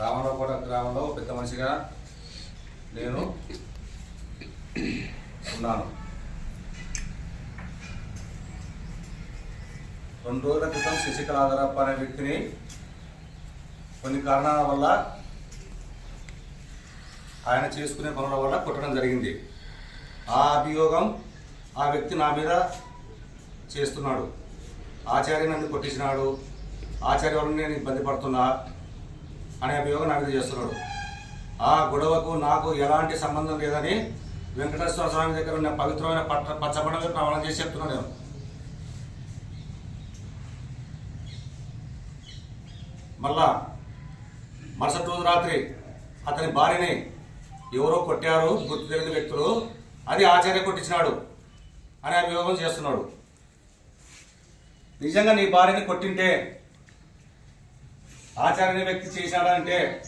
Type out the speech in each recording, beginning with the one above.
రామరావుకోట గ్రామంలో పెద్ద మనిషిగా నేను ఉన్నాను. రెండు రోజుల క్రితం శశికళ ఆధారప్ప అనే వ్యక్తిని కొన్ని కారణాల వల్ల ఆయన చేసుకునే పనుల వల్ల కొట్టడం జరిగింది. ఆ అభియోగం ఆ వ్యక్తి నా మీద చేస్తున్నాడు. ఆచార్య నన్ను కొట్టించినాడు. ఆచార్య వల్ల నేను ఇబ్బంది పడుతున్నా. అనే అభియోగం నా చేస్తున్నాడు ఆ గొడవకు నాకు ఎలాంటి సంబంధం లేదని వెంకటేశ్వర స్వామి దగ్గర ఉన్న పవిత్రమైన పట్ట పచ్చబడమే ప్రమాణం చేసి చెప్తున్నాను నేను. మళ్ళా మరుసటి రోజు రాత్రి అతని భార్యని ఎవరో కొట్టారు గుర్తు తెలియని వ్యక్తులు అది ఆచార్య కొట్టించినాడు అనే అభియోగం చేస్తున్నాడు. నిజంగా నీ భార్యని కొట్టింటే ఆచార్య వ్యక్తి చేశాడంటే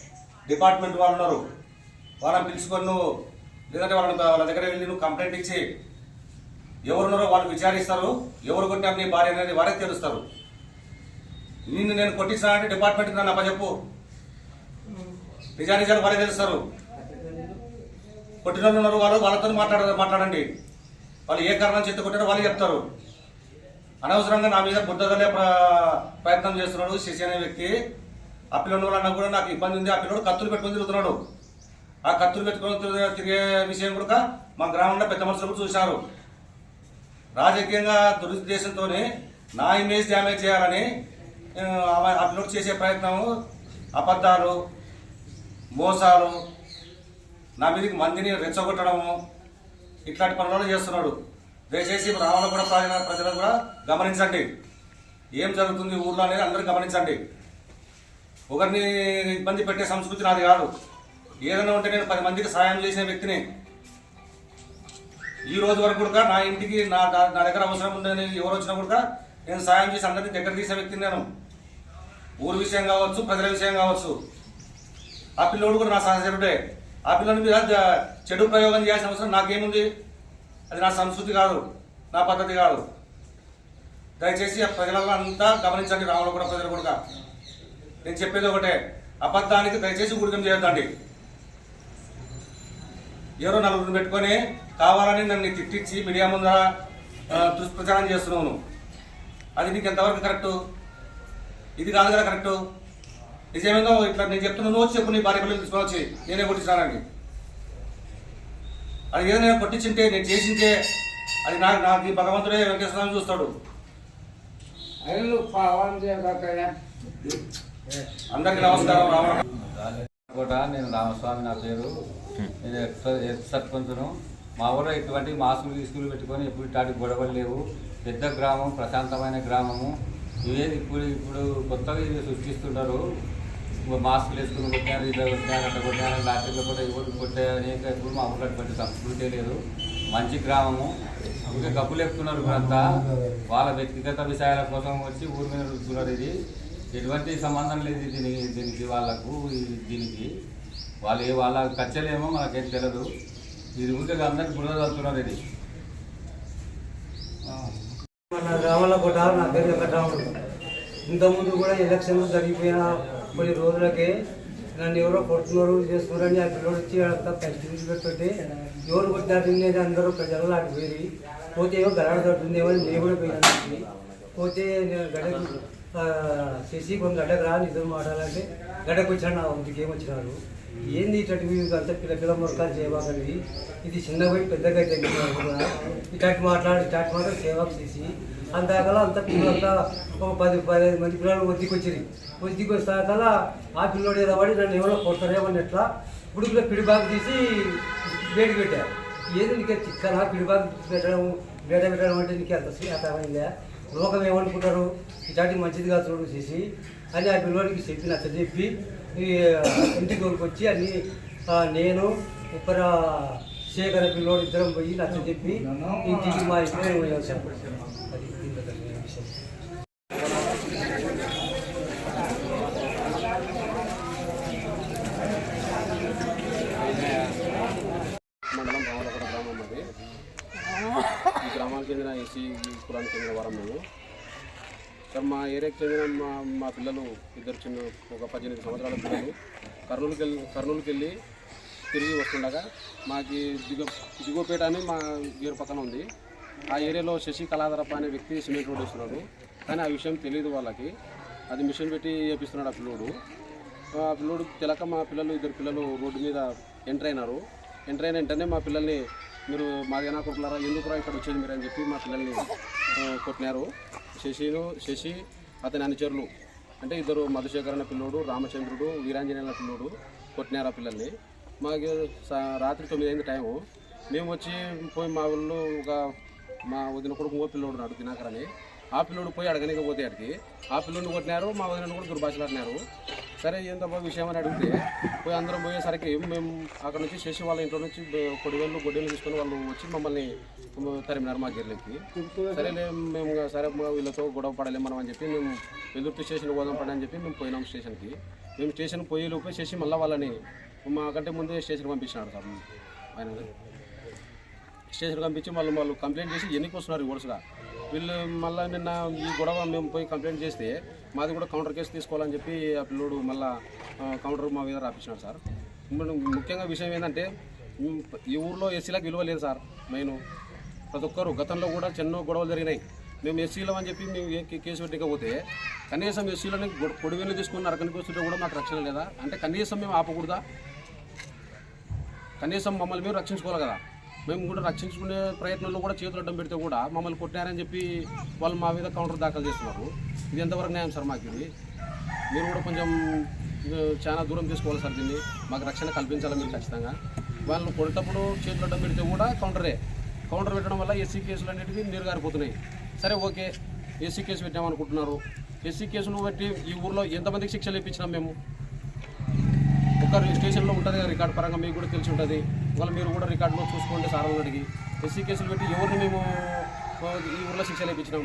డిపార్ట్మెంట్ వాళ్ళు ఉన్నారు. వాళ్ళని పిలుచుకొని నువ్వు లేదంటే వాళ్ళ వాళ్ళ దగ్గర వెళ్ళి నువ్వు కంప్లైంట్ ఇచ్చి ఎవరున్నారో వాళ్ళు విచారిస్తారు. ఎవరు కొట్టాం నీ భార్య అనేది వారే తెలుస్తారు. నిన్ను నేను కొట్టించినా అంటే డిపార్ట్మెంట్ నన్ను అప్పచెప్పు. నిజానిజాలు వారే తెలుస్తారు. కొట్టిన వాళ్ళు ఉన్నారు వాళ్ళు వాళ్ళతో మాట్లాడ మాట్లాడండి. వాళ్ళు ఏ కారణం చేత కొట్టారో వాళ్ళు చెప్తారు. అనవసరంగా నా మీద బుద్ధగలే ప్ర- ప్రయత్నం చేస్తున్నాడు శశి అనే వ్యక్తి. ఆ పిల్లల వల్ల కూడా నాకు ఇబ్బంది ఉంది. ఆ పిల్లడు కత్తులు పెట్టుకొని తిరుగుతున్నాడు. ఆ కత్తులు పెట్టుకుని తిరిగే- తిరిగే విషయం కూడా మా గ్రామంలో పెద్ద మనుషులు చూశారు. రాజకీయంగా దురుద్దేశంతోనే నా ఇమేజ్ డ్యామేజ్ చేయాలని అప్లోడ్ చేసే ప్రయత్నము అబద్ధాలు మోసాలు నా మీదకి మందిని రెచ్చగొట్టడము ఇట్లాంటి పనులను చేస్తున్నాడు. దయచేసి రావాల కూడా ప్రజలు కూడా గమనించండి. ఏం జరుగుతుంది ఊర్లో అనేది అందరూ గమనించండి. ఒకరిని ఇబ్బంది పెట్టే సంస్కృతి నాది కాదు. ఏదైనా ఉంటే నేను పది మందికి సాయం చేసిన వ్యక్తిని. ఈ రోజు వరకు కూడా నా ఇంటికి నా నా- నా దగ్గర అవసరం ఉందని ఎవరు వచ్చినా కూడా నేను సాయం చేసి అందరినీ దగ్గర తీసే వ్యక్తిని నేను. ఊరు విషయం కావచ్చు ప్రజల విషయం కావచ్చు. ఆ పిల్లోడు కూడా నా సహచరుడే. ఆ పిల్లని మీద చెడు ప్రయోగం చేయాల్సిన అవసరం నాకేముంది? అది నా సంస్కృతి కాదు నా పద్ధతి కాదు. దయచేసి ఆ ప్రజలను అంతా గమనించండి రాములు కూడా ప్రజలు కూడా. నేను చెప్పేది ఒకటే. అబద్ధానికి దయచేసి ఉడికం చేయొద్దండి. ఎవరో నలుగురు పెట్టుకొని కావాలని నన్ను తిట్టించి మీడియా ముందర దుష్ప్రచారం చేస్తున్నావు అది నీకు ఎంతవరకు కరెక్టు? ఇది కాదు కదా కరెక్టు? నిజమేదో ఇట్లా నేను చెప్తున్నా నువ్వు చెప్పు నీ భార్య పిల్లలు తీసుకొని వచ్చి. నేనే కొట్టించానండి అది ఏదో నేను కొట్టించింటే నేను చేసింటే అది నాకు నాకు ఈ భగవంతుడే వెంకటేశ్వర చూస్తాడు. అరే నువ్వు అందరికీ నమస్కారం నేను రామస్వామి నా పేరు. నేను ఎక్స్ సర్పంచును. మా ఊళ్ళో ఇటువంటి మాస్కులు తీసుకుని పెట్టుకొని ఎప్పుడు ఇట్లాంటి గొడవలు లేవు. పెద్ద గ్రామం ప్రశాంతమైన గ్రామము. ఇవే ఇప్పుడు ఇప్పుడు కొత్తగా ఇవి సృష్టిస్తుంటారు. మాస్కులు వేసుకుని కొట్టారు ఇట్లా కొట్టారు అట్లా కొట్టారు లాటరీలో కూడా ఇవ్వడు కొట్టారని ఇప్పుడు మా ఊళ్ళో అటువంటి సంస్కృతి లేదు. మంచి గ్రామము. ఇంకా కప్పులు ఎక్కుతున్నారు ఇప్పుడంతా. వాళ్ళ వ్యక్తిగత విషయాల కోసం వచ్చి ఊరి మీద రుద్దుతున్నారు ఇది. ఎటువంటి సంబంధం లేదు దీనికి దీనికి వాళ్ళకు దీనికి. వాళ్ళు ఏ వాళ్ళ ఖర్చలేమో మనకేం తెలియదు ఇది ఊరికే అందరికి బురద ఇది. మన గ్రామంలో కొట్టాలి నా పేరు వెంకటరాముడు ఇంతకుముందు కూడా ఎలక్షన్లు జరిగిపోయిన కొన్ని రోజులకే నన్ను ఎవరో కొడుతున్నారు చేస్తున్నారని ఆ పిల్లలు వచ్చి అంతా పరిస్థితి ఎవరు కొట్టినారు అందరూ ప్రజలు అటు పోయి పోతే ఏమో గడపడుతుందేమో అని నేను కూడా పోయినా. పోతే నేను గడకు చేసి కొంత గడ్డకు రా నిజం మాట్లాడాలంటే గడ్డకు వచ్చాడు నా ఇంటికి ఏమొచ్చినారు? ఏంది ఇట్లాంటి అంత పిల్ల పిల్ల మొరకాలు చేయబాకండి? ఇది చిన్న పోయి పెద్దగా తగ్గినారు కూడా ఇట్లాంటి మాట్లాడి ఇట్లాంటి మాట్లాడి సేవకు చేసి అంతకల అంత పిల్లలంతా ఒక పది పదిహేను మంది పిల్లలు ఒత్తికి వచ్చింది ఒత్తికి వస్తాకల ఆ పిల్లోడు ఏదో పడి నన్ను ఎవరో కొడతారేమని ఎట్లా ఉడుకులో పిడిబాగు తీసి వేడి పెట్టారు ఏది నీకు చిక్కనా పిడిబాగు పెట్టడం వేట పెట్టడం అంటే నీకు అంత అర్థమైందా లోకం ఏమనుకుంటారు? ఇలాంటి మంచిదిగా చూడు చేసి అని ఆ పిల్లవాడికి చెప్పి నచ్చ చెప్పి ఈ ఇంటికి వచ్చి అన్ని నేను ఉప్పర శేఖర పిల్లోడు ఇద్దరం పోయి నచ్చ చెప్పి ఇంటికి మా ఇంట్లో వచ్చాం అది విషయం మండలం రామలకోట గ్రామం అది ఈ గ్రామానికి చెందిన ఎస్సీ కులానికి చెందిన వారం మేము సార్ మా ఏరియాకి చెందిన మా మా పిల్లలు ఇద్దరు చిన్న ఒక పద్దెనిమిది సంవత్సరాల పిల్లలు కర్నూలుకి వెళ్ళి కర్నూలుకి వెళ్ళి తిరిగి వస్తుండగా మాకు దిగ దిగువపేట అని మా గేరు పక్కన ఉంది. ఆ ఏరియాలో శశి కళాధరప్ప అనే వ్యక్తి సిమెంట్ రోడ్ వేస్తున్నాడు. కానీ ఆ విషయం తెలియదు వాళ్ళకి. అది మిషన్ పెట్టి వేపిస్తున్నాడు ఆ పిల్లోడు. ఆ పిల్లోడు తెలక మా పిల్లలు ఇద్దరు పిల్లలు రోడ్డు మీద ఎంటర్ అయినారు. ఎంటర్ అయిన వెంటనే మా పిల్లల్ని మీరు మాదేనా కొట్టులారా ఎందుకురా ఇక్కడ వచ్చేది మీరు అని చెప్పి మా పిల్లల్ని కొట్టినారు. శశిను శశి అతని అనుచరులు. అంటే ఇద్దరు మధుశేఖర్ అన్న పిల్లోడు రామచంద్రుడు వీరాంజనేయుల పిల్లోడు కొట్టినారు ఆ పిల్లల్ని. మాకు సా- రాత్రి తొమ్మిది అయింది టైము. మేము వచ్చి పోయి మా ఊళ్ళో ఒక మా వదిన కొడుకు ఇంకో పిల్లోడు నాడు దినాకర్ అని ఆ పిల్లోడు పోయి అడగనిక పోతే అడిగి ఆ పిల్లోడిని కొట్టినారు మా వదిన కూడా దుర్భాషలాడినారు. సరే ఏంటబ్బా విషయం అని అడిగితే పోయి అందరం పోయేసరికి మేము అక్కడ నుంచి చేసి వాళ్ళ ఇంట్లో నుంచి కొడివేళ్ళు గొడ్డలు తీసుకొని వాళ్ళు వచ్చి మమ్మల్ని తరిమినారు మా గిర్లకి. సరేలే మేము సరే వీళ్ళతో గొడవ పడలేం మనం అని చెప్పి మేము వెలుర్తి స్టేషన్ పోదాం పడని అని చెప్పి మేము పోయినాం స్టేషన్కి. మేము స్టేషన్ పోయి లోపే చేసి మళ్ళీ వాళ్ళని మాకంటే ముందే స్టేషన్కి పంపించినాడు సార్ ఆయన స్టేషన్కి పంపించి వాళ్ళు వాళ్ళు కంప్లైంట్ చేసి ఎన్నికి వస్తున్నారు వరుసగా వీళ్ళు మళ్ళీ నిన్న ఈ గొడవ మేము పోయి కంప్లైంట్ చేస్తే మాది కూడా కౌంటర్ కేసు తీసుకోవాలని చెప్పి ఆ పిల్లోడు మళ్ళీ కౌంటర్ మా మీద రాపించినాడు సార్. ముఖ్యంగా విషయం ఏంటంటే ఈ ఊర్లో ఎస్సీలకు విలువ లేదు సార్ మెయిన్. ప్రతి ఒక్కరు గతంలో కూడా చిన్న గొడవలు జరిగినాయి. మేము ఎస్సీలం అని చెప్పి మేము ఏ కేసు పెట్టకపోతే కనీసం ఎస్సీలని కొడివేలు తీసుకుని నరకనికి వస్తుంటే కూడా మాకు రక్షణ లేదా? అంటే కనీసం మేము ఆపకూడదా? కనీసం మమ్మల్ని మేము రక్షించుకోవాలి కదా. మేము కూడా రక్షించుకునే ప్రయత్నంలో కూడా చేతులు అడ్డం పెడితే కూడా మమ్మల్ని కొట్టారని చెప్పి వాళ్ళు మా మీద కౌంటర్ దాఖలు చేస్తున్నారు. ఇది ఎంతవరకు న్యాయం సార్ మాకు ఇది? మీరు కూడా కొంచెం చాలా దూరం తీసుకోవాలి సార్ దీన్ని. మాకు రక్షణ కల్పించాలి మీరు ఖచ్చితంగా. వాళ్ళు కొట్టేటప్పుడు చేతులు అడ్డం పెడితే కూడా కౌంటరే కౌంటర్ పెట్టడం వల్ల ఎస్సీ కేసులు అనేటివి నీరుగారిపోతున్నాయి. సరే ఓకే. ఎస్సీ కేసు పెట్టామనుకుంటున్నారు. ఎస్సీ కేసును బట్టి ఈ ఊర్లో ఎంతమందికి శిక్షలు ఇప్పించినాం మేము? ఒక స్టేషన్లో ఉంటుంది కదా రికార్డ్ పరంగా మీకు కూడా తెలిసి ఉంటుంది. ఒకవేళ మీరు కూడా రికార్డులో చూసుకోండి సార్ అడిగి. ఎస్సీ కేసులు పెట్టి ఎవరిని మేము ఈ ఊర్లో శిక్ష లేపించినాం?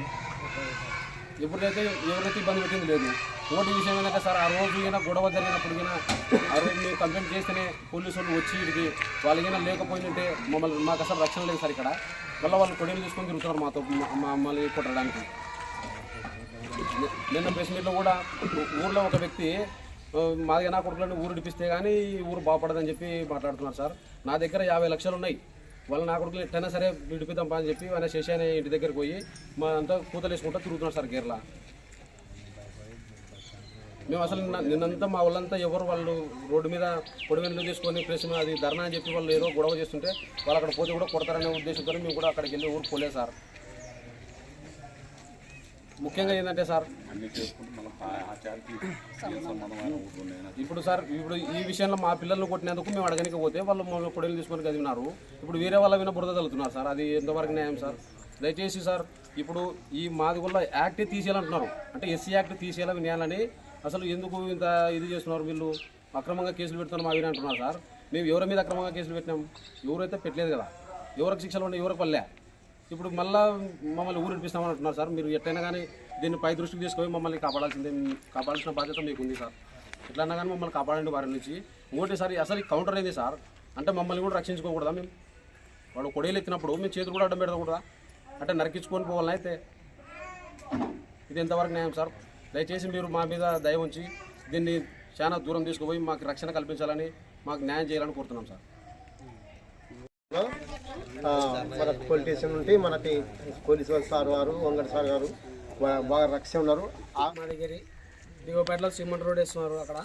ఎప్పుడైతే ఎవరైతే ఇబ్బంది పెట్టింది లేదు. ఓటు విషయం ఏంటంటే సార్ ఆ రోజు అయినా గొడవ జరిగినప్పుడు అయినా ఆ రోజు మేము కంప్లైంట్ చేస్తేనే పోలీసు వాళ్ళు వచ్చి ఇక్కడికి వాళ్ళకైనా లేకపోయిందంటే మమ్మల్ని మాకు అసలు రక్షణ లేదు సార్ ఇక్కడ. మళ్ళీ వాళ్ళు కొడేలు తీసుకొని తిరుగుతున్నారు మాతో మా- మమ్మల్ని కొట్టడానికి. నిన్న ప్రెస్ మీట్లో కూడా ఊళ్ళో ఊర్లో ఒక వ్యక్తి మాది నా కొడుకులను ఊరు ఇడిపిస్తే కానీ ఊరు బాగుపడదని చెప్పి మాట్లాడుతున్నారు సార్. నా దగ్గర యాభై లక్షలు ఉన్నాయి వాళ్ళు నా కొడుకులు ఎట్టైనా సరే విడిపిద్దాం అని చెప్పి ఆయన శశి అనే ఇంటి దగ్గరికి పోయి మా అంతా కూతలు వేసుకుంటూ తిరుగుతున్నారు సార్ కేరళ మేము అసలు నిన్న- నిన్నంతా మా వాళ్ళంతా ఎవరు వాళ్ళు రోడ్డు మీద పొడివెన్లు తీసుకొని ప్రెస్ అది ధర్నా అని చెప్పి వాళ్ళు ఏదో గొడవ చేస్తుంటే వాళ్ళు అక్కడ పోతే కూడా కొడతారనే ఉద్దేశంతో మేము కూడా అక్కడికి వెళ్ళి ఊరు పోలేదు సార్. ముఖ్యంగా ఏంటంటే సార్ ఇప్పుడు సార్ ఇప్పుడు ఈ విషయంలో మా పిల్లలు కొట్టినందుకు మేము అడగనికి పోతే వాళ్ళు మమ్మల్ని కొడలు తీసుకొని కదిలినారు ఇప్పుడు వేరే వాళ్ళ మీద బురద తగులుతున్నారు సార్ అది ఎంతవరకు న్యాయం సార్? దయచేసి సార్ ఇప్పుడు ఈ మాదిగుళ్ళ యాక్ట్ తీసేయాలంటున్నారు. అంటే ఎస్సీ యాక్ట్ తీసేయాలా వినేయాలని అసలు ఎందుకు ఇంత ఇది చేస్తున్నారు వీళ్ళు? అక్రమంగా కేసులు పెడుతున్నారు మా వీరే అంటున్నారు సార్. మేము ఎవరి మీద అక్రమంగా కేసులు పెట్టినాం? ఎవరైతే పెట్టలేదు కదా? ఎవరికి శిక్షలు ఉన్నాయి ఎవరికి పల్లె ఇప్పుడు మళ్ళా మమ్మల్ని ఊరు అంటున్నారు సార్. మీరు ఎట్లయినా కానీ దీన్ని పై దృష్టికి తీసుకొని మమ్మల్ని కాపాడాల్సిందే కాపాడాల్సిన బాధ్యత మీకు ఉంది సార్. ఎట్లన్నా కానీ మమ్మల్ని కాపాడండి వారి నుంచి. ఇంకోటిసారి అసలు ఈ కౌంటర్ అయింది సార్? అంటే మమ్మల్ని కూడా రక్షించుకోకూడదా మేము? వాడు కొడేలు ఎత్తినప్పుడు మేము చేతులు కూడా అడ్డం పెడకూడదా అంటే నరికించుకొని పోవాలని అయితే ఇది ఎంతవరకు న్యాయం సార్? దయచేసి మీరు మా మీద దయ ఉంచి దీన్ని చాలా దూరం తీసుకుపోయి మాకు రక్షణ కల్పించాలని మాకు న్యాయం చేయాలని కోరుతున్నాం సార్. మన పొలిటీషియన్ ఉంటే మనకి పోలీసు సార్ వారు వంగడి సార్ గారు బాగా రక్షణ ఉన్నారు. ఆ- మాదిగిరి దిగోపేటలో సిమెంట్ రోడ్ వేస్తున్నారు అక్కడ.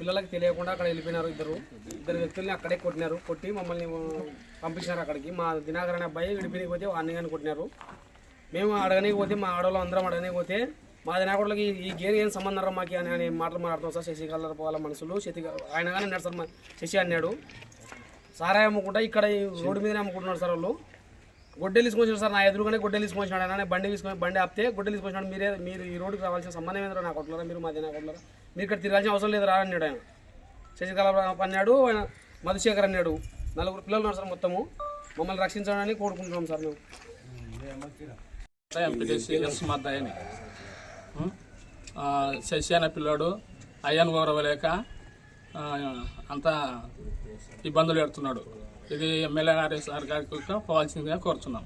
పిల్లలకి తెలియకుండా అక్కడ వెళ్ళిపోయినారు ఇద్దరు. ఇద్దరు వ్యక్తుల్ని అక్కడే కొట్టినారు. కొట్టి మమ్మల్ని పంపించినారు అక్కడికి. మా దినాకర్ అనే అబ్బాయి విడిపినికి పోతే అన్ని కానీ కొట్టినారు. మేము అడగనికి పోతే మా ఆడవాళ్ళు అందరం అడగనికి పోతే మా దినాకుడికి ఈ గేర్ ఏం సంబంధం మాకు అని అని మాటలు మాట్లాడుతాం సార్. శశికళ వాళ్ళ మనుషులు. శశి ఆయన కానీ అన్నాడు సార్ మా- శశి అన్నాడు. సారాయి అమ్ముకుంటా ఇక్కడ ఈ రోడ్డు మీదనే అమ్ముకుంటున్నారు సార్ వాళ్ళు. గొడ్డెలు తీసుకొచ్చాడు సార్ నా ఎదురుగానే గొడ్డెలు తీసుకొచ్చినాడు ఆయన బండి తీసుకొని బండి ఆపితే గొడ్డెలు తీసుకొచ్చినాడు మీరే మీరు ఈ రోడ్డుకి రావాల్సిన సంబంధం ఏంద్రా నాకు కొట్టలేరా మీరు మాది నాకు కొట్టలేరా మీరు ఇక్కడ తిరగాల్సిన అవసరం లేదు రా అన్నాడు ఆయన. శశికళ అన్నాడు ఆయన మధుశేఖర్ అన్నాడు. నలుగురు పిల్లలు ఉన్నారు సార్ మొత్తము. మమ్మల్ని రక్షించాలని కోరుకుంటున్నాం సార్ మేము. శశి అనే పిల్లాడు అయ్యను గౌరవలేక అంత ఇబ్బందులు పెడుతున్నాడు. ఇది ఎమ్మెల్యే గారి సార్ గారికి పోవాల్సిందిగా కోరుతున్నాం.